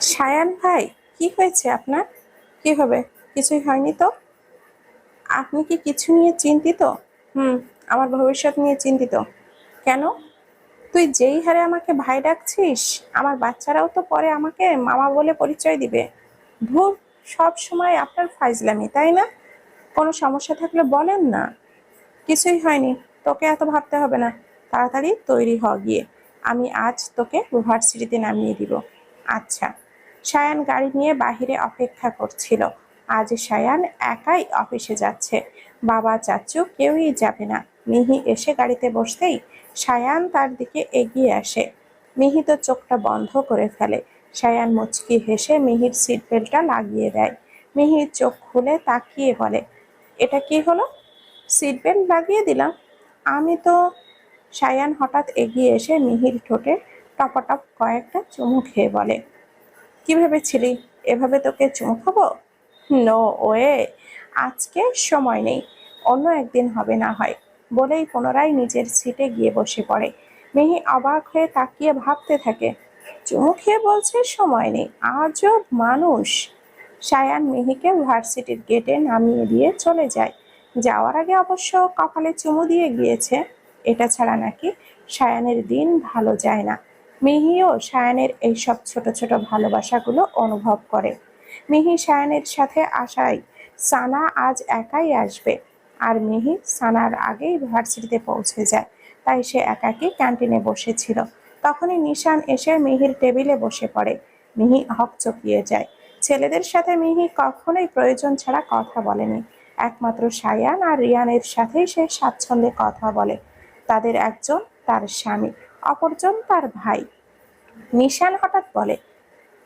সায়ান ভাই, কি হয়েছে আপনার? কি হবে কিছুই হয়নি তো? আপনি কি কিছু নিয়ে চিন্তিত? হুম, আমার ভবিষ্যৎ নিয়ে চিন্তিত। কেন? তুই যেই হারে আমাকে ভাই ডাকছিস, আমার বাচ্চারাও তো পরে আমাকে মামা বলে পরিচয় দিবে। ধুর, সব সময় আপনার ফাইজলামি, তাই না? কোনো সমস্যা থাকলে বলেন না। কিছুই হয়নি, তোকে এত ভাবতে হবে না। তাড়াতাড়ি তৈরি হ গিয়ে। আমি আজ তোকে ভার্সিটিতে নামিয়ে দিব। আচ্ছা। সায়ান গাড়ি নিয়ে বাহিরে অপেক্ষা করছিল। আজ সায়ান একাই অফিসে যাচ্ছে। বাবা, চাচু কেউই যাবে না। মিহি এসে গাড়িতে বসতেই সায়ান তার দিকে এগিয়ে আসে। মিহি তো চোখটা বন্ধ করে ফেলে। সায়ান মুচকি হেসে মিহির সিট বেল্টটা লাগিয়ে দেয়। মিহির চোখ খুলে তাকিয়ে বলে, এটা কি হলো? সিট বেল্ট লাগিয়ে দিলাম। আমি তো সায়ান হঠাৎ এগিয়ে এসে মিহির ঠোঁটে টপাটপ কয়েকটা চুমু খেয়ে বলে কি ভেবেছিলি? এভাবে তোকে চুমু খাব? নো ওয়ে আজকে সময় নেই। অন্য একদিন হবে না হয়। বলেই পুনরায় নিজের সিটে গিয়ে বসে পড়ে। মিহি অবাক হয়ে তাকিয়ে ভাবতে থাকে, চুমু খেয়ে বলছে সময় নেই। আজও মানুষ। সায়ান মিহিকে ভার্সিটির গেটে নামিয়ে দিয়ে চলে যায়। যাওয়ার আগে অবশ্য কপালে চুমু দিয়ে গিয়েছে। এটা ছাড়া নাকি সায়ানের দিন ভালো যায় না। মিহিও সায়ানের এইসব ছোট ছোট ভালোবাসাগুলো অনুভব করে। মিহি সায়ানের সাথে আসায় সানা আজ একাই আসবে আর মিহি সানার আগেই ভার্সিটিতে পৌঁছে যায়। তাই সে একাকী ক্যান্টিনে বসেছিল। তখনই নিশান এসে মিহির টেবিলে বসে পড়ে। মিহি হক চকিয়ে যায়। ছেলেদের সাথে মিহি কখনোই প্রয়োজন ছাড়া কথা বলেনি। একমাত্র সায়ান আর রিয়ানের সাথেই সে স্বাচ্ছন্দ্যে কথা বলে। তাদের একজন তার স্বামী। অপরজন তার ভাই। নিশান হঠাৎ বলে,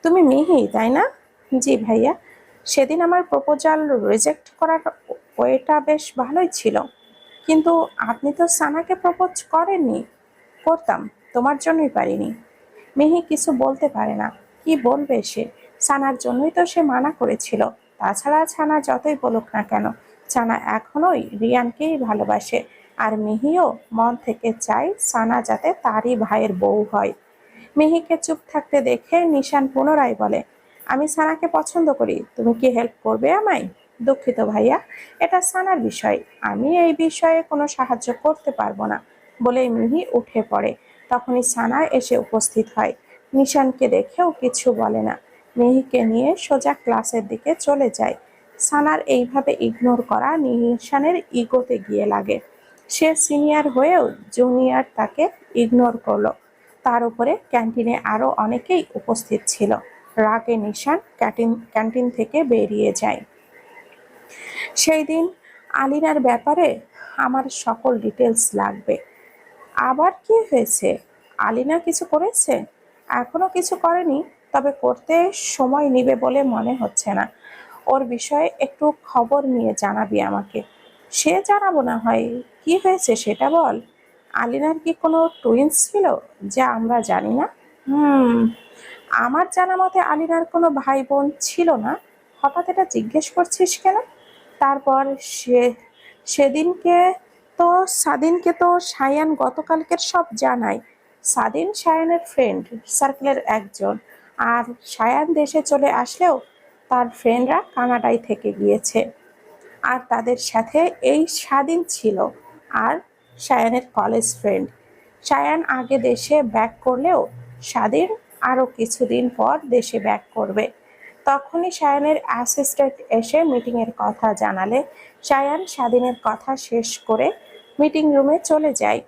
তুমি মিহি, তাই না? জি ভাইয়া, সেদিন আমার প্রপোজাল রিজেক্ট করার ওয়েটা বেশ ভালোই ছিল। কিন্তু আপনি তো সানাকে প্রপোজ করেননি। করতাম, তোমার জন্যই পারিনি। মিহি কিছু বলতে পারে না। কি বলবে সে? সানার জন্যই তো সে মানা করেছিল। তাছাড়া ছানা যতই বলুক না কেন ছানা এখনোই রিয়ানকেই ভালোবাসে। আর মিহিও মন থেকে চায় সানা যাতে তারই ভাইয়ের বউ হয়। মিহিকে চুপ থাকতে দেখে নিশান পুনরায় বলে, আমি সানাকে পছন্দ করি, তুমি কি হেল্প করবে আমায়? দুঃখিত ভাইয়া, এটা সানার বিষয়, আমি এই বিষয়ে কোনো সাহায্য করতে পারব না, বলেই মিহি উঠে পড়ে। তখনই সানা এসে উপস্থিত হয়। নিশানকে দেখেও কিছু বলে না। মিহিকে নিয়ে সোজা ক্লাসের দিকে চলে যায়। সানার এইভাবে ইগনোর করা নিশানের ইগোতে গিয়ে লাগে। সে সিনিয়র হয়েও জুনিয়র তাকে ইগনোর করল। তার উপরে ক্যান্টিনে আরও অনেকেই উপস্থিত ছিল। রাগে নিশান ক্যান্টিন ক্যান্টিন থেকে বেরিয়ে যায়। সেই দিন আলিনার ব্যাপারে আমার সকল ডিটেলস লাগবে। আবার কি হয়েছে? আলিনা কিছু করেছে? এখনও কিছু করেনি, তবে করতে সময় নেবে বলে মনে হচ্ছে না। ওর বিষয়ে একটু খবর নিয়ে জানাবি আমাকে। সে জানাব না হয় কি হয়েছে সেটা বল। আলিনার কি কোনো টুইন্স ছিল যা আমরা জানি না? হুম, আমার জানা মতে আলিনার কোনো ভাই বোন ছিল না। হঠাৎ এটা জিজ্ঞেস করছিস কেন? তারপর সে, সেদিনকে তো সাদিনকে তো সায়ান গতকালকের সব জানায়। সাদিন সায়ানের ফ্রেন্ড সার্কেলের একজন। আর সায়ান দেশে চলে আসলেও তার ফ্রেন্ডরা কানাডায় থেকে গিয়েছে। আর তাদের সাথে এই স্বাধীন ছিল। আর সায়ানের কলেজ ফ্রেন্ড। সায়ান আগে দেশে ব্যাক করলেও স্বাধীন আরও কিছুদিন পর দেশে ব্যাক করবে। তখনই সায়ানের অ্যাসিস্ট্যান্ট এসে মিটিংয়ের কথা জানালে। সায়ান স্বাধীনের কথা শেষ করে মিটিং রুমে চলে যায়।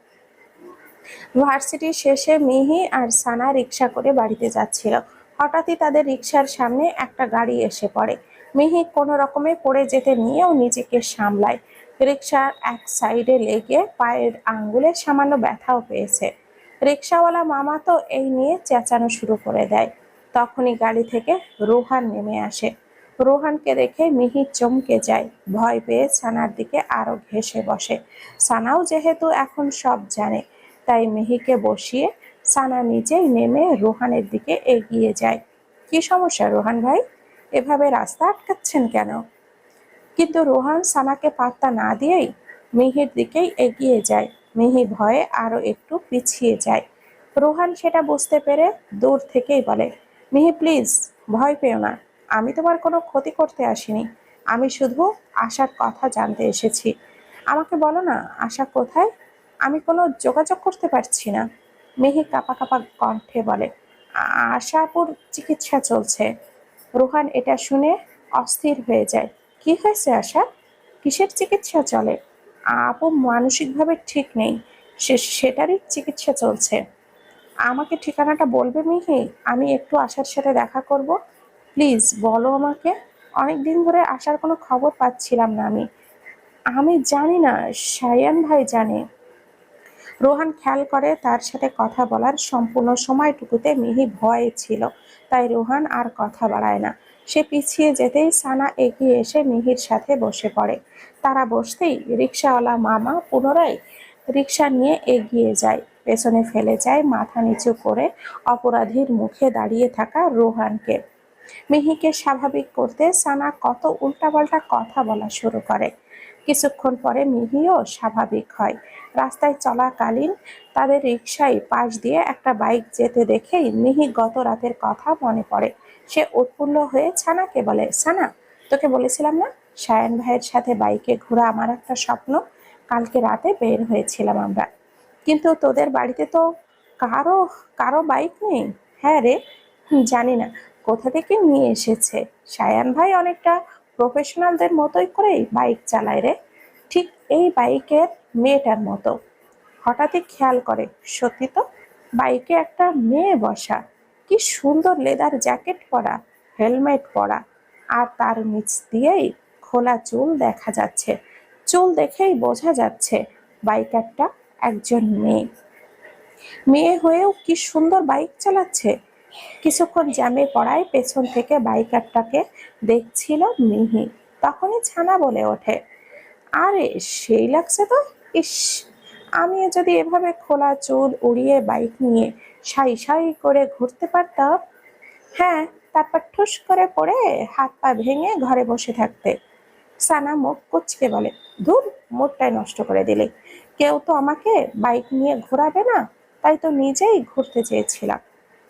ভার্সিটি শেষে মিহি আর সানা রিক্সা করে বাড়িতে যাচ্ছিল। হঠাৎই তাদের রিক্সার সামনে একটা গাড়ি এসে পড়ে। মিহি কোনো রকমে পড়ে যেতে নিয়েও নিজেকে সামলায়। রিক্সার এক সাইডে লেগে পায়ের আঙ্গুলে সামান্য ব্যথাও পেয়েছে। রিক্সাওয়ালা মামা তো এই নিয়ে চেঁচানো শুরু করে দেয়। তখনই গাড়ি থেকে রোহান নেমে আসে। রোহানকে দেখে মিহি চমকে যায়। ভয় পেয়ে সানার দিকে আরও ঘেসে বসে। সানাও যেহেতু এখন সব জানে, তাই মিহিকে বসিয়ে সানা নিজেই নেমে রোহানের দিকে এগিয়ে যায়। কি সমস্যা রোহান ভাই? এভাবে রাস্তা আটকাচ্ছেন কেন? কিন্তু রোহান সানাকে পাত্তা না দিয়েই মিহির দিকেই এগিয়ে যায়। মিহি ভয়ে আরও একটু পিছিয়ে যায়। রোহান সেটা বুঝতে পেরে দূর থেকেই বলে, মিহি, প্লিজ, ভয় পেও না। আমি তোমার কোনো ক্ষতি করতে আসিনি। আমি শুধু আশার কথা জানতে এসেছি। আমাকে বলো না, আশা কোথায়? আমি কোনো যোগাযোগ করতে পারছি না। মেহি কাপা কাপা কণ্ঠে বলে আশাপুর চিকিৎসা চলছে। রোহান এটা শুনে অস্থির হয়ে যায়। কি হয়েছে আশা? কিসের চিকিৎসা চলে? আপু মানসিকভাবে ঠিক নেই। সে, সেটারই চিকিৎসা চলছে। আমাকে ঠিকানাটা বলবে মিহি? আমি একটু আশার সাথে দেখা করব। প্লিজ, বলো আমাকে। অনেক দিন ধরে আসার কোনো খবর পাচ্ছিলাম না আমি। আমি জানি না, সায়ান ভাই জানে। রোহান খেয়াল করে তার সাথে কথা বলার সম্পূর্ণ সময়টুকুতে মিহি ভয়ে ছিল। তাই রোহান আর কথা বাড়ায় না। সে পিছিয়ে যেতেই সানা এগিয়ে এসে মিহির সাথে বসে পড়ে। তারা বসতেই রিক্সাওয়ালা মামা পুনরায় রিক্সা নিয়ে এগিয়ে যায়। পেছনে ফেলে যায় মাথা নিচু করে অপরাধীর মুখে দাঁড়িয়ে থাকা রোহানকে। মিহিকে স্বাভাবিক করতে সানা কত উল্টাপাল্টা কথা বলা শুরু করে। কিছুক্ষণ পরে মিহিও স্বাভাবিক হয়। রাস্তায় চলাকালীন তাদের রিক্সায় পাশ দিয়ে একটা বাইক যেতে দেখেই মিহি গত রাতের কথা মনে পড়ে। সে উৎফুল্ল হয়ে, ছানাকে বলে সানা তোকে বলেছিলাম না? সায়ন ভাইয়ের সাথে বাইকে ঘোরা আমার একটা স্বপ্ন। কালকে রাতে বের হয়েছিলাম আমরা। কিন্তু তোদের বাড়িতে তো কারও কারও বাইক নেই? হ্যাঁ রে জানি না। কোথা থেকে নিয়ে এসেছে? সায়ান ভাই অনেকটা প্রফেশনালদের মতোই করেই বাইক চালায় রে। এই বাইকের মেয়েটার মতো। হঠাৎই খেয়াল করে, সত্যি তো? বাইকে একটা মেয়ে বসা। কি সুন্দর লেদার জ্যাকেট পরা, হেলমেট পরা। আর তার নিচ দিয়েই খোলা চুল দেখা যাচ্ছে। চুল দেখেই বোঝা যাচ্ছে বাইকারটা একজন মেয়ে। মেয়ে হয়েও কি সুন্দর বাইক চালাচ্ছে? কিছুক্ষণ জ্যামে পড়ায় পেছন থেকে বাইকারটাকে দেখছিল মিহি। তখনই ছানা বলে ওঠে আরে, সেই লাগছে তো? ইস, আমি যদি এভাবে খোলা চুল উড়িয়ে বাইক নিয়ে সাই সাই করে ঘুরতে পারতাম। হ্যাঁ তারপর ঠুস করে পড়ে হাত পা ভেঙে ঘরে বসে থাকতে। সানা মুখ কুচকে বলে, ধুর, মুডটাই নষ্ট করে দিলে। কেউ তো আমাকে বাইক নিয়ে ঘোরাবে না, তাই তো নিজেই ঘুরতে চেয়েছিলাম।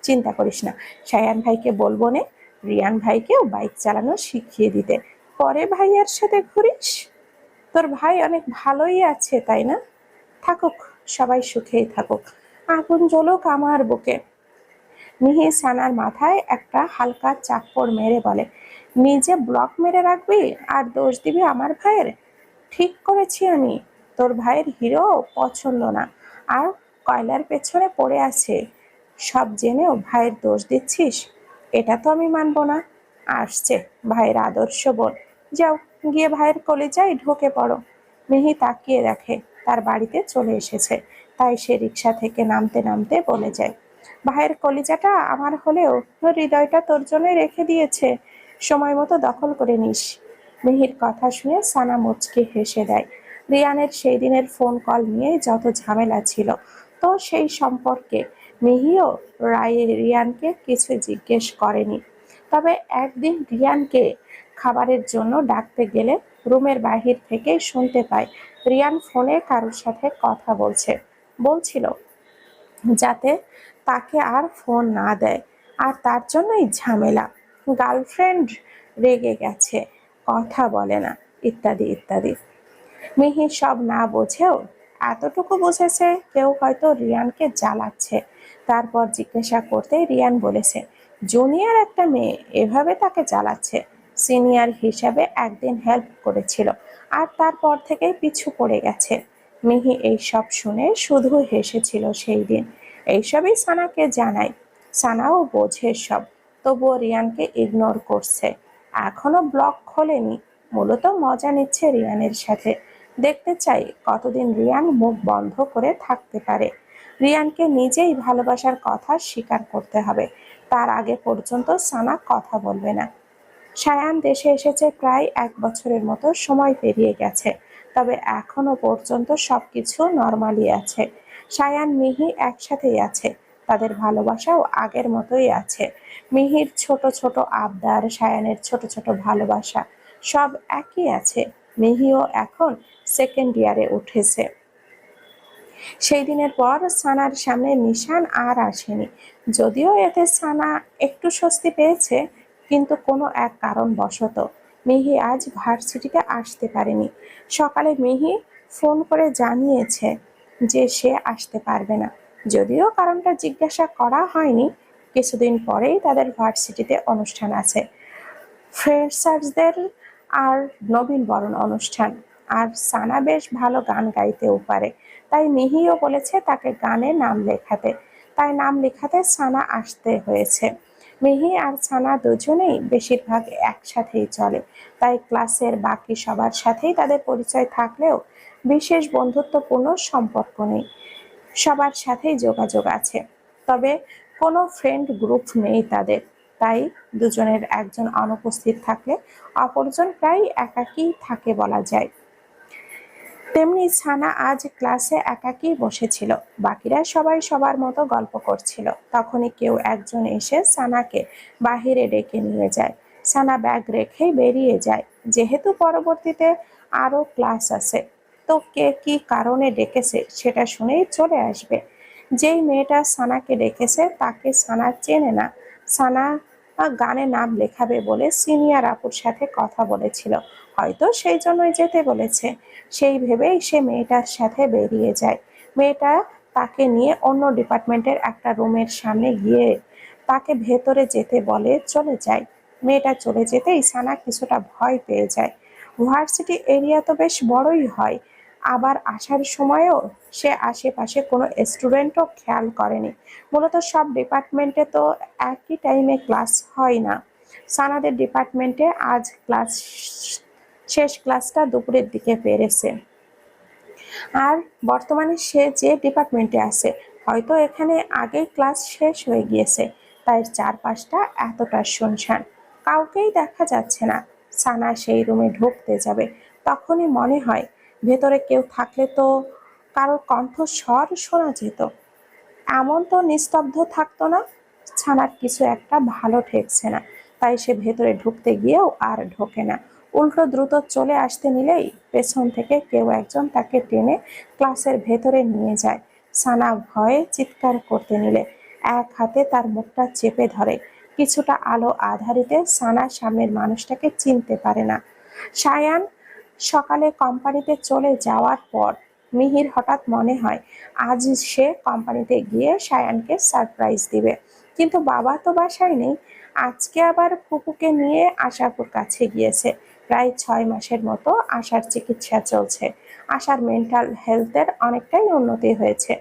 চিন্তা করিস না, সায়ান ভাইকে বলব নে, রিয়ান ভাইকেও বাইক চালানো শিখিয়ে দিতে। পরে ভাইয়ার সাথে ঘুরিস? তোর ভাই অনেক ভালোই আছে, তাই না? থাকুক, সবাই সুখেই থাকুক। আগুন জ্বলুক আমার বুকে। মিহি সানার মাথায় একটা হালকা চাপ্পড় মেরে বলে, নিজে ব্লক মেরে রাখবি আর দোষ দিবি আমার ভাইয়ের? ঠিক করেছি আমি। তোর ভাইয়ের হিরো পছন্দ না। আর কয়লার পেছনে পড়ে আছে। সব জেনেও ভাইয়ের দোষ দিচ্ছিস? এটা তো আমি মানবো না। আসছে, ভাইয়ের আদর্শ বোন। যাও। গিয়ে ভাইয়ের কলেজায় ঢুকে পড়ো। মিহি তাকিয়ে দেখে, তার বাড়িতে চলে এসেছে। তাই সে রিক্সা থেকে নামতে নামতে বলে যায়, ভাইয়ের কলিজাটা আমার হলেও হৃদয়টা তোর জন্য রেখে দিয়েছে। সময় মতো দখল করে নিস। মিহির কথা শুনে সানা মুচকে হেসে দেয়। রিয়ানের সেই দিনের ফোন কল নিয়ে যত ঝামেলা ছিল, তো সেই সম্পর্কে মিহিও রায় রিয়ানকে কিছু জিজ্ঞেস করেনি। তবে একদিন রিয়ানকে খাবারের জন্য ডাকতে গেলে রুমের বাহির থেকে শুনতে পায়। রিয়ান ফোনে কারোর সাথে কথা বলছে। বলছিল, যাতে তাকে আর ফোন না দেয়, আর তার জন্যই ঝামেলা। গার্লফ্রেন্ড রেগে গেছে, কথা বলে না, ইত্যাদি ইত্যাদি। মিহি সব না বোঝেও এতটুকু বুঝেছে, কেউ হয়তো রিয়ানকে জ্বালাচ্ছে। তারপর জিজ্ঞাসা করতে রিয়ান বলেছে, জুনিয়র একটা মেয়ে, এভাবে তাকে জ্বালাচ্ছে। সিনিয়র হিসাবে একদিন হেল্প করেছিল আর তারপর থেকেই পিছু পড়ে গেছে। মিহি এই সব শুনে শুধু হেসেছিল সেই দিন। এইসবই সানাকে জানায়। সানাও বোঝে সব, তবুও রিয়ানকে ইগনোর করছে। এখনও ব্লক খোলেনি, মূলত মজা নিচ্ছে রিয়ানের সাথে। দেখতে চাই কতদিন রিয়ান মুখ বন্ধ করে থাকতে পারে। রিয়ানকে নিজেই ভালোবাসার কথা স্বীকার করতে হবে। তার আগে পর্যন্ত সানা কথা বলবে না। সায়ান দেশে এসেছে প্রায় এক বছরের মতো, সময় পেরিয়ে গেছে। তবে এখনও পর্যন্ত সবকিছু নর্মালি আছে। সায়ান, মিহি একসাথেই আছে। তাদের ভালোবাসাও আগের মতোই আছে। মিহির ছোট ছোট আবদার, সায়ানের ছোট ছোট ভালোবাসা, সব একই আছে। মিহিও এখন সেকেন্ড ইয়ারে উঠেছে। সেই দিনের পর সানার সামনে নিশান আর আসেনি। যদিও এতে সানা একটু স্বস্তি পেয়েছে কিন্তু কোনো এক কারণবশত মিহি আজ ভার্সিটিতে আসতে পারেনি। সকালে মিহি ফোন করে জানিয়েছে যে সে আসতে পারবে না। যদিও কারণটা জিজ্ঞাসা করা হয়নি, কিছুদিন পরেই তাদের ভার্সিটিতে অনুষ্ঠান আছে। ফ্রেশার্সদের আর নবীন বরণ অনুষ্ঠান। আর সানা বেশ ভালো গান গাইতেও পারে। তাই মিহিও বলেছে তাকে গানে নাম লেখাতে। তাই নাম লেখাতে সানা আসতে হয়েছে। মিহি আর সানা দুজনেই বেশিরভাগ একসাথেই চলে। তাই ক্লাসের বাকি সবার সাথেই তাদের পরিচয় থাকলেও বিশেষ বন্ধুত্বপূর্ণ সম্পর্ক নেই। সবার সাথেই যোগাযোগ আছে। তবে কোনো ফ্রেন্ড গ্রুপ নেই তাদের। তাই দুজনের একজন অনুপস্থিত থাকলে অপরজন প্রায় একাকী থাকে বলা যায়। তেমনি ছানা আজ ক্লাসে একাকী বসেছিল। বাকিরা সবাই সবার মতো গল্প করছিল। তখনই কেউ একজন এসে সানাকে বাহিরে ডেকে নিয়ে যায়। সানা ব্যাগ রেখেই বেরিয়ে যায়। যেহেতু পরবর্তীতে আরও ক্লাস আছে, তো কে কি কারণে ডেকেছে সেটা শুনেই চলে আসবে। যেই মেয়েটা সানাকে ডেকেছে তাকে সানা চেনে না। সানা গানে নাম লেখাবে বলে সিনিয়র আপুর সাথে কথা বলেছিল। হয়তো সেই জন্যই যেতে বলেছে। সেই ভেবেই সে মেয়েটার সাথে বেরিয়ে যায়। মেয়েটা তাকে নিয়ে অন্য ডিপার্টমেন্টের একটা রুমের সামনে গিয়ে তাকে ভেতরে যেতে বলে চলে যায়। মেয়েটা চলে যেতেই সানা কিছুটা ভয় পেয়ে যায়। ভার্সিটি এরিয়া তো বেশ বড়ই হয়। আবার আসার সময়ও সে আশেপাশে কোনো স্টুডেন্টও খেয়াল করেনি। মূলত সব ডিপার্টমেন্টে তো একই টাইমে ক্লাস হয় না। সানাদের ডিপার্টমেন্টে আজ ক্লাস শেষ ক্লাসটা দুপুরের দিকে পেরেছে। আর বর্তমানে সে যে ডিপার্টমেন্টে আছে, হয়তো এখানে আগেই ক্লাস শেষ হয়ে গিয়েছে, তাই চারপাশটা এতটা শুনশান। কাউকেই দেখা যাচ্ছে না। সানা সেই রুমে ঢুকতে যাবে, তখনই মনে হয় ভেতরে কেউ থাকলে তো কারোর কণ্ঠস্বর শোনা যেত। এমন তো নিস্তব্ধ থাকতো না, ছানার কিছু একটা ভালো ঠেকছে না, তাই সে ভেতরে ঢুকতে গিয়েও আর ঢোকে না। উল্টো দ্রুত চলে আসতে নিলেই পেছন থেকে কেউ একজন তাকে টেনে ক্লাসের ভেতরে নিয়ে যায়। সানা ভয়ে চিৎকার করতে নিলে। এক হাতে তার মুখটা চেপে ধরে। কিছুটা আলো আধারিতে সানা সামনের মানুষটাকে চিনতে পারে না। সায়ান, সকালে কোম্পানিতে চলে যাওয়ার পর মিহির হঠাৎ মনে হয়, আজ সে কোম্পানিতে গিয়ে সায়ানকে সারপ্রাইজ দিবে। কিন্তু বাবা তো বাসায় নেই। আজকে আবার ফুপুকে নিয়ে আশাপুর কাছে গিয়েছে। প্রায় ছয় মাসের মতো আশার চিকিৎসা চলছে। আশার মেন্টাল হেলথের অনেকটাই উন্নতি হয়েছে।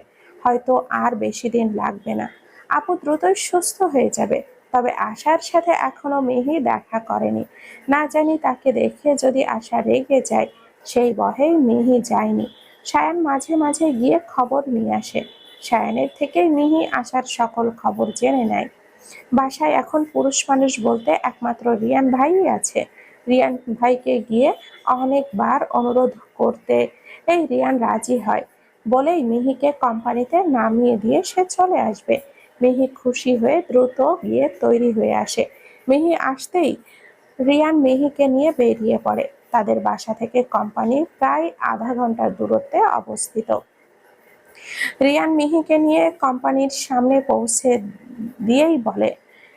হয়তো আর বেশি দিন লাগবে না। আপু দ্রুতই সুস্থ হয়ে যাবে। তবে আশার সাথে এখনও মিহি দেখা করেনি। না জানি তাকে দেখে যদি আশা রেগে যায়, সেই বহেই মিহি যায়নি। সায়ান মাঝে মাঝে গিয়ে খবর নিয়ে আসে। সায়ানের থেকেই মিহি আসার সকল খবর জেনে নেয়। বাসায় এখন পুরুষ মানুষ বলতে একমাত্র রিয়ান ভাইই আছে। রিয়ান ভাইকে গিয়ে অনেকবার অনুরোধ করতে এই রিয়ান রাজি হয়। বলেই মিহিকে কোম্পানিতে নামিয়ে দিয়ে সে চলে আসবে। মিহি খুশি হয়ে দ্রুত গিয়ে তৈরি হয়ে আসে। মিহি আসতেই রিয়ান মিহিকে নিয়ে বেরিয়ে পড়ে। তাদের বাসা থেকে কোম্পানি প্রায় আধা ঘণ্টার দূরত্বে অবস্থিত। রিয়ান মিহিকে নিয়ে কোম্পানির সামনে পৌঁছে দিয়েই বলে,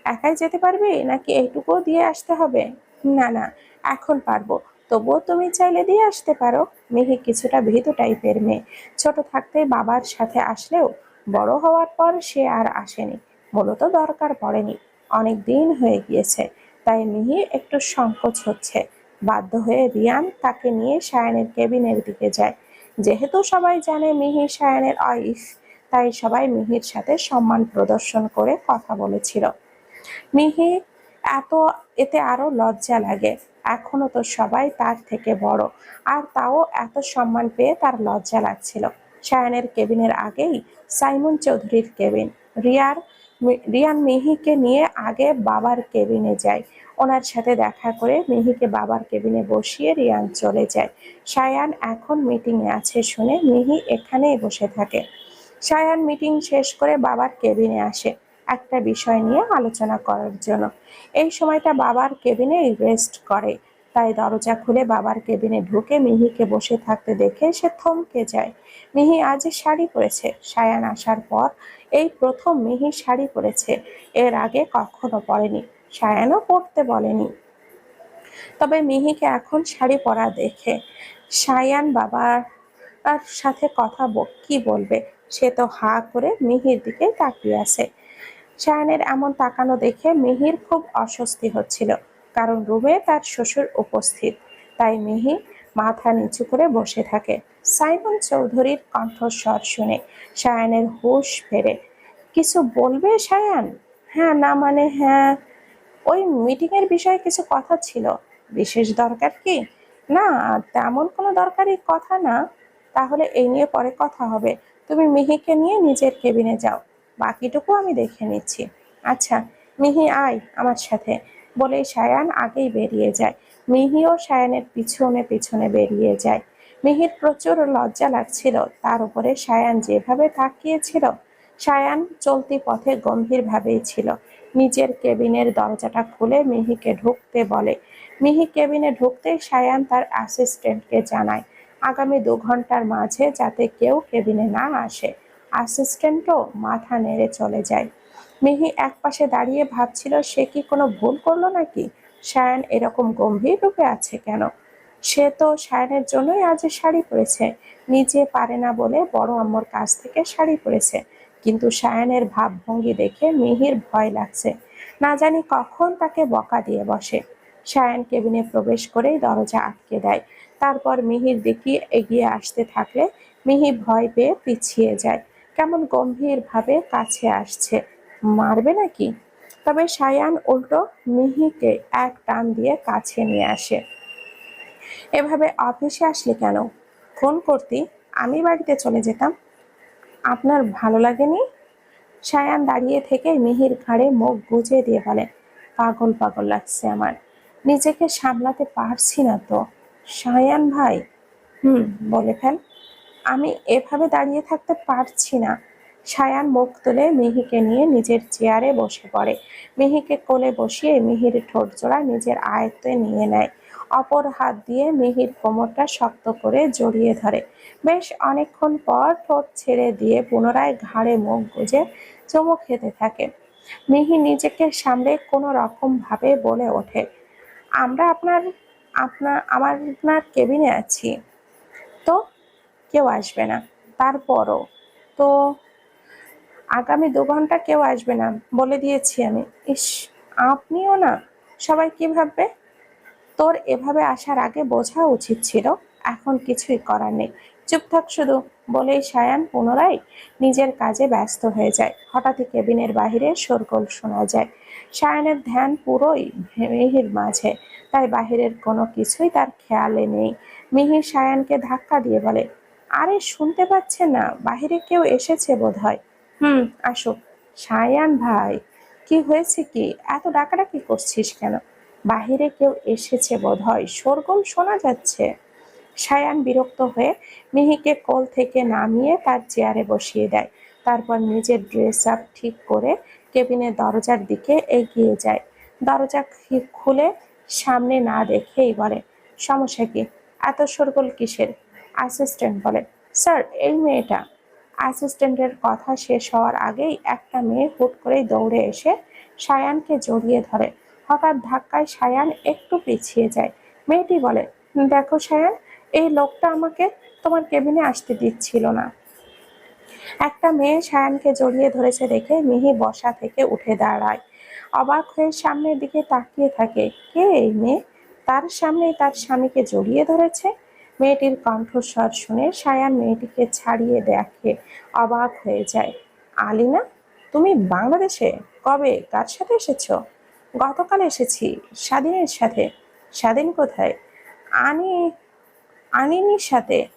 একাই যেতে পারবি? নাকি এইটুকুও দিয়ে আসতে হবে? না না, এখন পারব। তবুও তুমি চাইলে দিয়ে আসতে পারো। মিহি কিছুটা ভীতু টাইপের মেয়ে। ছোট থাকতেই বাবার সাথে আসলেও বড় হওয়ার পর সে আর আসেনি। মূলত দরকার পড়েনি। অনেক দিন হয়ে গিয়েছে। তাই মিহি একটু সংকোচ হচ্ছে। বাধ্য হয়ে রিয়ান তাকে নিয়ে সায়ানের কেবিনের দিকে যায়। যেহেতু সবাই জানে মিহি সায়নের আইস তাই সবাই মিহির সাথে সম্মান প্রদর্শন করে কথা বলেছিল। মিহি এত এতে আরও লজ্জা লাগে। এখনও তো সবাই তার থেকে বড়। আর তাও এত সম্মান পেয়ে তার লজ্জা লাগছিল। সায়ানের কেবিনের আগেই সাইমন চৌধুরীর কেবিন। রিয়ার রিয়ান মিহিকে নিয়ে আগে বাবার কেবিনে যায়। ওনার সাথে দেখা করে মিহিকে বাবার কেবিনে বসিয়ে রিয়ান চলে যায়। সায়ান এখন মিটিংয়ে আছে শুনে মিহি এখানেই বসে থাকে। সায়ান মিটিং শেষ করে বাবার কেবিনে আসে। একটা বিষয় নিয়ে আলোচনা করার জন্য। এই সময়টা বাবার কেবিনে রেস্ট করে। তাই দরজা খুলে বাবার কেবিনে ঢুকে মিহিকে বসে থাকতে দেখে সে থমকে যায়। মিহি আজ শাড়ি পরেছে। সায়ান আসার পর এই প্রথম মিহি শাড়ি পরেছে। এর আগে কখনো পরেনি। সায়ানও পড়তে বলেনি। তবে মিহিকে এখন শাড়ি পরা দেখে সায়ান বাবার সাথে কথা কি বলবে? সে তো হা করে মিহির দিকে তাকিয়ে আছে। সায়ানের এমন তাকানো দেখে মিহির খুব অস্বস্তি হচ্ছিল, কারণ রুমে তার শ্বশুর উপস্থিত। তাই মিহি মাথা নিচু করে বসে থাকে। সাইমন চৌধুরীর কণ্ঠস্বর শুনে সায়ানের হুশ ফেরে। কিছু বলবে সায়ান? হ্যাঁ না মানে হ্যাঁ ওই মিটিং এর বিষয়ে কিছু কথা ছিল। বিশেষ দরকার কি? না, তেমন কোনো দরকারি কথা না। তাহলে এই নিয়ে পরে কথা হবে। তুমি মিহিকে নিয়ে নিজের কেবিনে যাও। বাকিটুকু আমি দেখে নিচ্ছি। আচ্ছা মিহি আয় আমার সাথে। বলেই সায়ান আগেই বেরিয়ে যায়। মিহিও সায়ানের পিছনে পিছনে বেরিয়ে যায়। মিহির প্রচুর লজ্জা লাগছিল, তার উপরে সায়ান যেভাবে তাকিয়েছিল, সায়ান চলতি পথে গম্ভীরভাবেই ছিল। নিজের কেবিনের দরজাটা খুলে মিহিকে ঢুকতে বলে। মিহি কেবিনে ঢুকতেই সায়ান তার অ্যাসিস্ট্যান্টকে জানায়, আগামী দু ঘণ্টার মাঝে যাতে কেউ কেবিনে না আসে। অ্যাসিস্ট্যান্টও মাথা নেড়ে চলে যায়। মিহি একপাশে দাঁড়িয়ে ভাবছিল, সে কি কোনো ভুল করল নাকি? সায়ান এরকম গম্ভীর রূপে আছে কেন? সে তো সায়ানের জন্যই আজ শাড়ি পরেছে। নিজে পারে না বলে বড় আম্মর কাছ থেকে শাড়ি পরেছে। কিন্তু সায়ানের ভাবভঙ্গি দেখে মিহির ভয় লাগছে। না জানি কখন তাকে বকা দিয়ে বসে। সায়ান কেবিনে প্রবেশ করেই দরজা আটকে দেয়। তারপর মিহির দিকে এগিয়ে আসতে থাকলে মিহি ভয় পেয়ে পিছিয়ে যায়। কেমন গম্ভীরভাবে কাছে আসছে। মারবে নাকি? তবে সায়ান উল্টো মিহিকে এক টান দিয়ে কাছে নিয়ে আসে। এভাবে অফিসে আসলে কেন? ফোন করতি, আমি বাড়িতে চলে যেতাম। আপনার ভালো লাগেনি? সায়ান দাঁড়িয়ে থেকে মিহির ঘাড়ে মুখ গুজে দিয়ে বলে, পাগল পাগল লাগছে আমার। নিজেকে সামলাতে পারছি না তো। সায়ান ভাই, হুম, বলে ফেল। আমি এভাবে দাঁড়িয়ে থাকতে পারছি না। সায়ান মুখ তুলে মিহিকে নিয়ে নিজের চেয়ারে বসে পড়ে। মিহিকে কোলে বসিয়ে মিহির ঠোঁট জোড়া নিজের আয়ত্তে নিয়ে নেয়। অপর হাত দিয়ে মিহির কোমরটা শক্ত করে জড়িয়ে ধরে। বেশ অনেকক্ষণ পর ঠোঁট ছেড়ে দিয়ে পুনরায় ঘাড়ে মুখ গুজে চুমু খেতে থাকে। মিহি নিজেকে সামলে কোনো রকম ভাবে বলে ওঠে, আমরা আপনার আপনার আমার আপনার কেবিনে আছি। তো কেউ আসবে না। তারপরও তো আগামী দু ঘণ্টা কেউ আসবে না বলে দিয়েছি আমি। ইস, আপনিও না। সবাই কি ভাববে? তোর এভাবে আসার আগে বোঝা উচিত ছিল। এখন কিছুই করার নেই। চুপ থাক শুধু, বলেই সায়ান পুনরায় নিজের কাজে ব্যস্ত হয়ে যায়। হঠাৎই কেবিনের বাহিরে শোরগোল শোনা যায়। সায়ানের ধ্যান পুরোই মিহির মাঝে, তাই বাহিরের কোনো কিছুই তার খেয়ালে নেই। মিহির সায়ানকে ধাক্কা দিয়ে বলে আরে শুনতে পাচ্ছে না, বাহিরে কেউ এসেছে বোধহয়। হুম আসো সায়ান ভাই, কি হয়েছে কি? এত ডাকাডাকি করছিস কেন? বাহিরে কেউ এসেছে বোধ হয় শোরগোল শোনা যাচ্ছে। সায়ান বিরক্ত হয়ে মিহিকে কোল থেকে নামিয়ে তার চেয়ারে বসিয়ে দেয়। তারপর নিজের ড্রেস আপ ঠিক করে কেবিনের দরজার দিকে এগিয়ে যায়। দরজা খুলে সামনে না দেখেই বলে, সমস্যা কি? এত শোরগোল কিসের? অ্যাসিস্ট্যান্ট বলে। স্যার, এই মেয়েটা অ্যাসিস্ট্যান্টের কথা শেষ হওয়ার আগেই একটা মেয়ে হুট করেই দৌড়ে এসে সায়ানকে জড়িয়ে ধরে। হঠাৎ ধাক্কায় সায়ান একটু পিছিয়ে যায়। মেয়েটি বলে, দেখো সায়ান, এই লোকটা আমাকে তোমার কেবিনে আসতে দিচ্ছিল না। একটা মেয়ে সায়ানকে জড়িয়ে ধরেছে দেখে মিহি বসা থেকে উঠে দাঁড়ায়। অবাক হয়ে সামনের দিকে তাকিয়ে থাকে। কে এই মেয়ে? তার সামনেই তার স্বামীকে জড়িয়ে ধরেছে? মেয়েটির কণ্ঠস্বর শুনে সায়ান মেয়েটিকে ছাড়িয়ে দেখে অবাক হয়ে যায়। আলিনা, তুমি বাংলাদেশে? কবে? কার সাথে এসেছ? গতকাল এসেছি, স্বাধীনের সাথে। স্বাধীন কোথায়? আনি, আনিনির সাথে।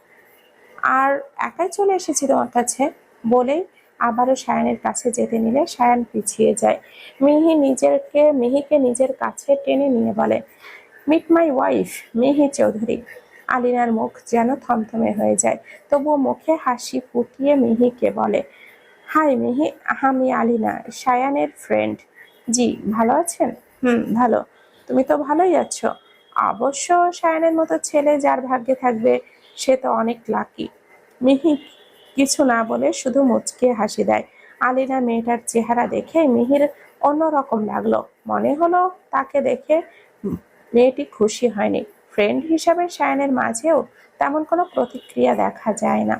আর একাই চলে এসেছি তোমার কাছে? বলেই আবারও সায়ানের কাছে যেতে নিলে সায়ান পিছিয়ে যায়। মিহি নিজেরকে, মিহিকে নিজের কাছে টেনে নিয়ে বলে মিট মাই ওয়াইফ মিহি চৌধুরী। আলিনার মুখ যেন থমথমে হয়ে যায়। তবুও মুখে হাসি ফুটিয়ে মিহিকে বলে, হাই মিহি, আমি আলিনা, সায়ানের ফ্রেন্ড জি, ভালো আছেন? হুম, ভালো। তুমি তো ভালোই আছো। অবশ্য সায়ানের মতো ছেলে যার ভাগ্যে থাকবে, সে তো অনেক লাকি মিহি কিছু না বলে শুধু মুচকে হাসি দেয়। আলিনা মেয়েটার চেহারা দেখে মিহির অন্যরকম লাগল। মনে হলো তাকে দেখে মেয়েটি খুশি হয়নি। ফ্রেন্ড হিসাবে সায়নের মাঝেও তেমন কোনো প্রতিক্রিয়া দেখা যায় না।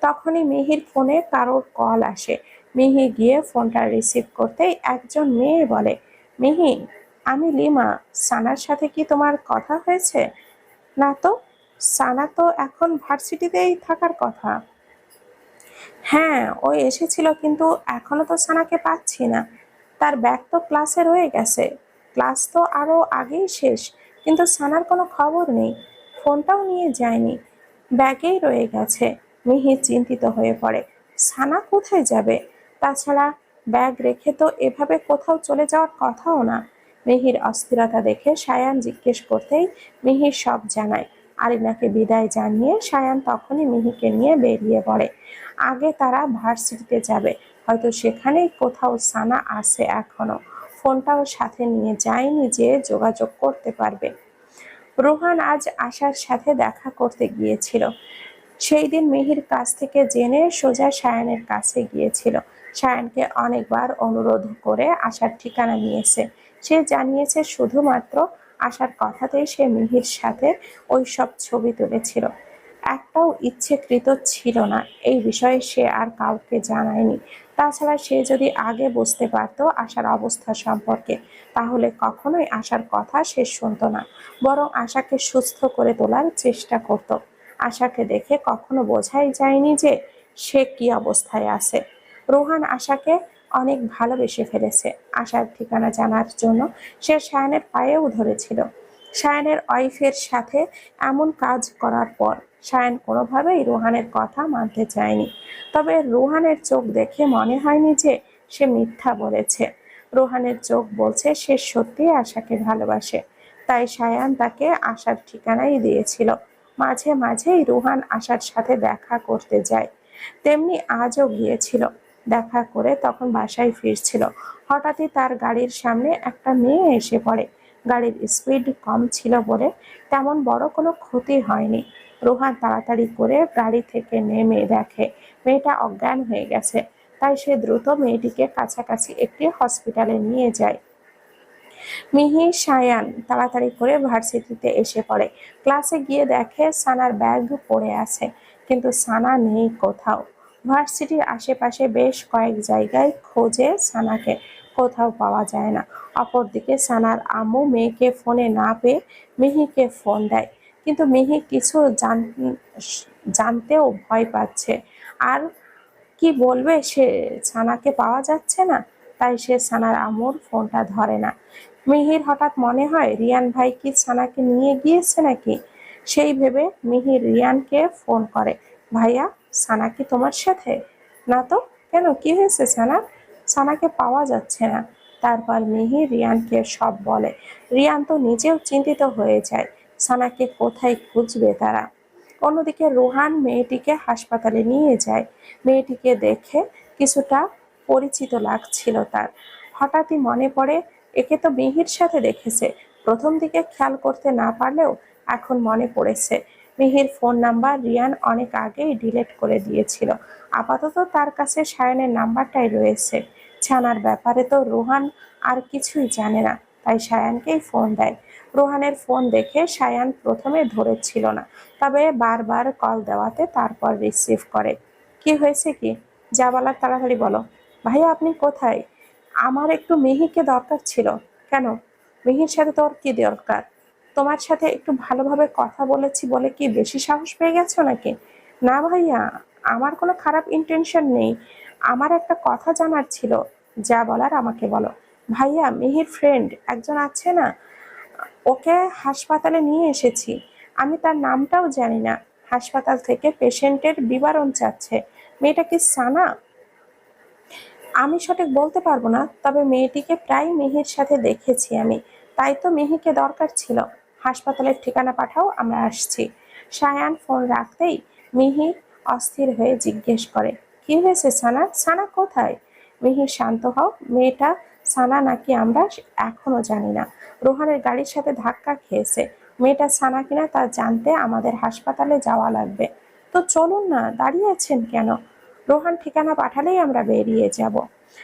তখনই মিহির ফোনে কারোর কল আসে। মিহি গিয়ে ফোনটা রিসিভ করতেই একজন মেয়ে বলে, মিহি, আমি লিমা, সানার সাথে কি তোমার কথা হয়েছে? না তো, সানা তো এখন ভার্সিটিতেই থাকার কথা। হ্যাঁ ও এসেছিল কিন্তু এখনও তো সানাকে পাচ্ছি না। তার ব্যাগ তো ক্লাসে রয়ে গেছে। ক্লাস তো আরও আগেই শেষ। কিন্তু সানার কোনো খবর নেই। ফোনটাও নিয়ে যায়নি। ব্যাগেই রয়ে গেছে। মিহি চিন্তিত হয়ে পড়ে। সানা কোথায় যাবে? তাছাড়া ব্যাগ রেখে তো এভাবে কোথাও চলে যাওয়ার কথাও না। মিহির অস্থিরতা দেখে সায়ান জিজ্ঞেস করতেই মিহির সব জানায়। আরিনাকে বিদায় জানিয়ে সায়ান তখনই মিহিকে নিয়ে বেরিয়ে পড়ে। আগে তারা ভার্সিটিতে যাবে। হয়তো সেখানেই কোথাও সানা আছে এখনও। ফোনটাও সাথে নিয়ে যায়নি যে যোগাযোগ করতে পারবে। রোহান আজ আশার সাথে দেখা করতে গিয়েছিল। সেই দিন মিহির কাছ থেকে জেনে সোজা সায়ানের কাছে গিয়েছিল। সায়ানকে অনেকবার অনুরোধ করে আসার ঠিকানা নিয়েছে। সে জানিয়েছে শুধুমাত্র আসার কথাতেই সে মিহির সাথে ওই সব ছবি তুলেছিল। একটাও ইচ্ছেকৃত ছিল না। এই বিষয়ে সে আর কাউকে জানায়নি। তাছাড়া সে যদি আগে বুঝতে পারতো আশার অবস্থা সম্পর্কে, তাহলে কখনোই আশার কথা সে শুনতো না, বরং আশাকে সুস্থ করে তোলার চেষ্টা করত। আশাকে দেখে কখনো বোঝাই যায়নি যে সে কি অবস্থায় আছে। রোহান আশাকে অনেক ভালোবেসে ফেলেছে। আশার ঠিকানা জানার জন্য সে সায়নের পায়েও ধরেছিল। সায়নের ওয়াইফের সাথে এমন কাজ করার পর সায়ন কোনোভাবেই রোহানের কথা মানতে চায়নি। তবে রোহানের চোখ দেখে মনে হয়নি যে সে মিথ্যা বলেছে। রোহানের চোখ বলছে সে সত্যি আশাকে ভালোবাসে। তাই সায়ান তাকে আশার ঠিকানাই দিয়েছিল। মাঝে মাঝেই রোহান আশার সাথে দেখা করতে যায়। তেমনি আজও গিয়েছিল। দেখা করে তখন বাসায় ফিরছিল। হঠাৎই তার গাড়ির সামনে একটা মেয়ে এসে পড়ে। গাড়ির স্পিড কম ছিল বলে তেমন বড় কোনো ক্ষতি হয়নি। রোহান তাড়াতাড়ি করে গাড়ি থেকে নেমে দেখে মেয়েটা অজ্ঞান হয়ে গেছে। তাই সে দ্রুত মেয়েটিকে কাছাকাছি একটি হসপিটালে নিয়ে যায়। মিহি, সায়ান তাড়াতাড়ি করে ভার্সিটিতে এসে পড়ে। ক্লাসে গিয়ে দেখে সানার ব্যাগ পড়ে আছে, কিন্তু সানা নেই কোথাও। ভার্সিটির আশেপাশে বেশ কয়েক জায়গায় খোঁজে সানাকে, কোথাও পাওয়া যায় না। অপরদিকে সানার আম্মু মেয়েকে ফোনে না পেয়ে মিহিকে ফোন দেয়। কিন্তু মিহি কিছু জান জানতেও ভয় পাচ্ছে। আর কি বলবে সে ছানাকে পাওয়া যাচ্ছে না, তাই সে সানার আম্মুর ফোনটা ধরে না। মিহির হঠাৎ মনে হয়, রিয়ান ভাই কি ছানাকে নিয়ে গিয়েছে নাকি? সেই ভেবে মিহির রিয়ানকে ফোন করে, ভাইয়া সানা কি তোমার সাথে? না তো, কেন? কি হয়েছে সানা সানাকে পাওয়া যাচ্ছে না। তারপর মিহির রিয়ানকে সব বলে। রিয়ান তো নিজেও চিন্তিত হয়ে যায়। সানাকে কোথায় খুঁজবে তারা? অন্যদিকে রোহান মেয়েটিকে হাসপাতালে নিয়ে যায়। মেয়েটিকে দেখে কিছুটা পরিচিত লাগছিল তার। হঠাৎই মনে পড়ে, একে তো মিহির সাথে দেখেছে। প্রথম দিকে খেয়াল করতে না পারলেও এখন মনে পড়েছে। মিহির ফোন নাম্বার রিয়ান অনেক আগেই ডিলিট করে দিয়েছিল। আপাতত তার কাছে সায়নের নাম্বারটাই রয়েছে। ছানার ব্যাপারে তো রোহান আর কিছুই জানে না, তাই সায়ানকেই ফোন দেয়। রোহানের ফোন দেখে সায়ান প্রথমে ধরেছিল না, তবে বারবার কল দেওয়াতে তারপর রিসিভ করে। কি হয়েছে কি? যা বলার তাড়াতাড়ি বলো। ভাইয়া, আপনি কোথায়? আমার একটু মিহিকে দরকার ছিল। কেন? মিহির সাথে তোর কি দরকার? তোমার সাথে একটু ভালোভাবে কথা বলেছি বলে কি বেশি সাহস পেয়ে গেছো নাকি? না ভাইয়া, আমার কোনো খারাপ ইন্টেনশন নেই। আমার একটা কথা জানার ছিল। যা বলার আমাকে বলো। ভাইয়া, মিহির ফ্রেন্ড একজন আছে না? ওকে হাসপাতালে নিয়ে এসেছি। আমি তার নামটাও জানি না। হাসপাতাল থেকে পেশেন্টের বিবরণ চাচ্ছে। মেয়েটা কি সানা? আমি সঠিক বলতে পারব না, তবে মেয়েটিকে প্রায় মিহির সাথে দেখেছি আমি। তাই তো মেহিকে দরকার ছিল। হাসপাতালের ঠিকানা পাঠাও, আমরা আসছি। সায়ান ফোন রাখতেই মিহি অস্থির হয়ে জিজ্ঞেস করে, কি হয়েছে সানা? সানা কোথায়? মিহি শান্ত হও, মেয়েটা সানা নাকি আমরা এখনও জানি না। রোহানের গাড়ির সাথে ধাক্কা খেয়েছে। মেয়েটা সানা কিনা তা জানতে আমাদের হাসপাতালে যাওয়া লাগবে। তো চলুন না, দাঁড়িয়ে আছেন কেন? রোহান ঠিকানা পাঠালেই আমরা বেরিয়ে যাব।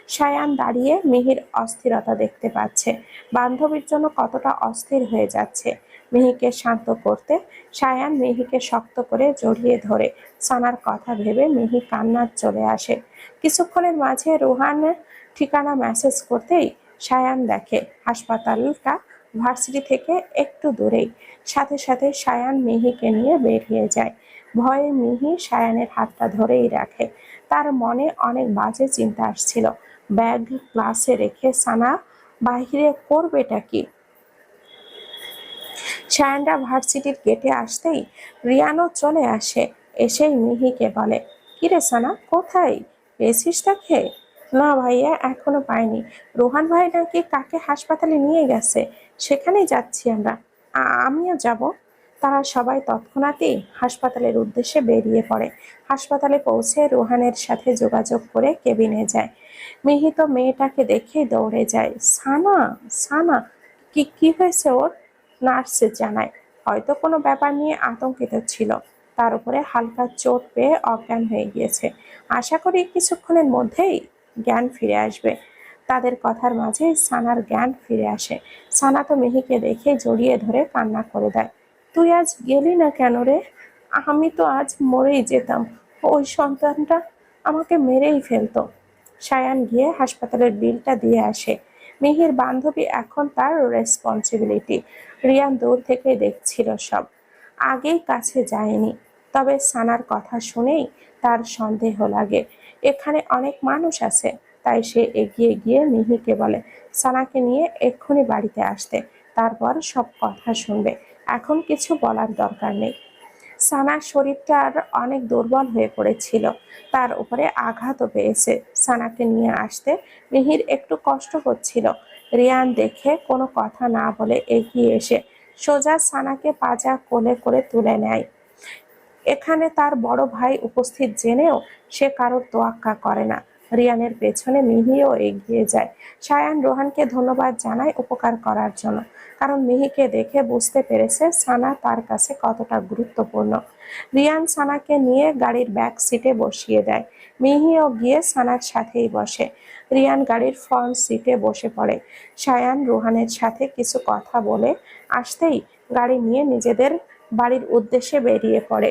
সায়ান দাঁড়িয়ে মিহির অস্থিরতা দেখতে পাচ্ছে। বান্ধবীর জন্য কতটা অস্থির হয়ে যাচ্ছে। মিহিকে শান্ত করতে সায়ান মিহিকে শক্ত করে জড়িয়ে ধরে। সানার কথা ভেবে মিহি কান্নার চলে আসে। কিছুক্ষণের মাঝে রুহানের ঠিকানা মেসেজ করতেই সায়ান দেখে হাসপাতালটা ভার্সিটি থেকে একটু দূরেই। সাথে সাথে সায়ান মিহিকে নিয়ে বেরিয়ে যায়। ভয়ে মিহি সায়ানের হাতটা ধরেই রাখে। তার মনে অনেক বাজে চিন্তা আসছিল। ব্যাগ ক্লাসে রেখে সানা, বাহিরে করবেটা কি? সায়ানরা ভার্সিটির গেটে আসতেই রিয়ানও চলে আসে। এসেই মিহিকে বলে, কিরে সানা, কোথায়? পেয়েছিস তাকে? না ভাইয়া, এখনও পাইনি। রোহান ভাই নাকি কাকে হাসপাতালে নিয়ে গেছে? সেখানেই যাচ্ছি আমরা। আমিও যাব। তারা সবাই তৎক্ষণাৎই হাসপাতালের উদ্দেশ্যে বেরিয়ে পড়ে। হাসপাতালে পৌঁছে রোহানের সাথে যোগাযোগ করে কেবিনে যায়। মিহি তো মেয়েটাকে দেখেই দৌড়ে যায়। সানা সানা, কি কি হয়েছে ওর? নার্স জানায়। হয়তো কোনো ব্যাপার নিয়ে আতঙ্কিত ছিল। তার উপরে হালকা চোট পেয়ে অজ্ঞান হয়ে গিয়েছে। আশা করি কিছুক্ষণের মধ্যেই জ্ঞান ফিরে আসবে। তাদের কথার মাঝে সানার জ্ঞান ফিরে আসে। সানা তো মিহিকে দেখে জড়িয়ে ধরে কান্না করে দেয়। তুই আজ গেলি না কেন রে? আমি তো আজ মরেই যেতাম। ওই সন্তানটা আমাকে মেরেই ফেলতো। সায়ান গিয়ে হাসপাতালের বিলটা দিয়ে আসে। মিহির বান্ধবী এখন তার রেসপন্সিবিলিটি রিয়ান দূর থেকে দেখছিল সব। আগেই কাছে যায়নি। তবে সানার কথা শুনেই তার সন্দেহ লাগে। এখানে অনেক মানুষ আছে। তাই সে এগিয়ে গিয়ে মিহিকে বলে, সানাকে নিয়ে এক্ষুনি বাড়িতে আসতে। তারপর সব কথা শুনবে। এখন কিছু বলার দরকার নেই। সানার শরীরটা আর অনেক দুর্বল হয়ে পড়েছিল। তার উপরে আঘাতও পেয়েছে। সানাকে নিয়ে আসতে মিহির একটু কষ্ট হচ্ছিল রিয়ান দেখে কোনো কথা না বলে এগিয়ে এসে সোজা সানাকে পাজা কোলে করে তুলে নেয়। এখানে তার বড় ভাই উপস্থিত জেনেও সে কারোর তোয়াক্কা করে না। রিয়ানের পেছনে মিহিও এগিয়ে যায়। সায়ান রোহানকে ধন্যবাদ জানায় উপকার করার জন্য, কারণ মিহিকে দেখে বুঝতে পেরেছে সানা তার কাছে কতটা গুরুত্বপূর্ণ। রিয়ান সানাকে নিয়ে গাড়ির ব্যাক সিটে বসিয়ে দেয়। মিহিও গিয়ে সানার সাথেই বসে। রিয়ান গাড়ির ফ্রন্ট সিটে বসে পড়ে। সায়ান রোহানের সাথে কিছু কথা বলে আসতেই গাড়ি নিয়ে নিজেদের বাড়ির উদ্দেশ্যে বেরিয়ে পড়ে।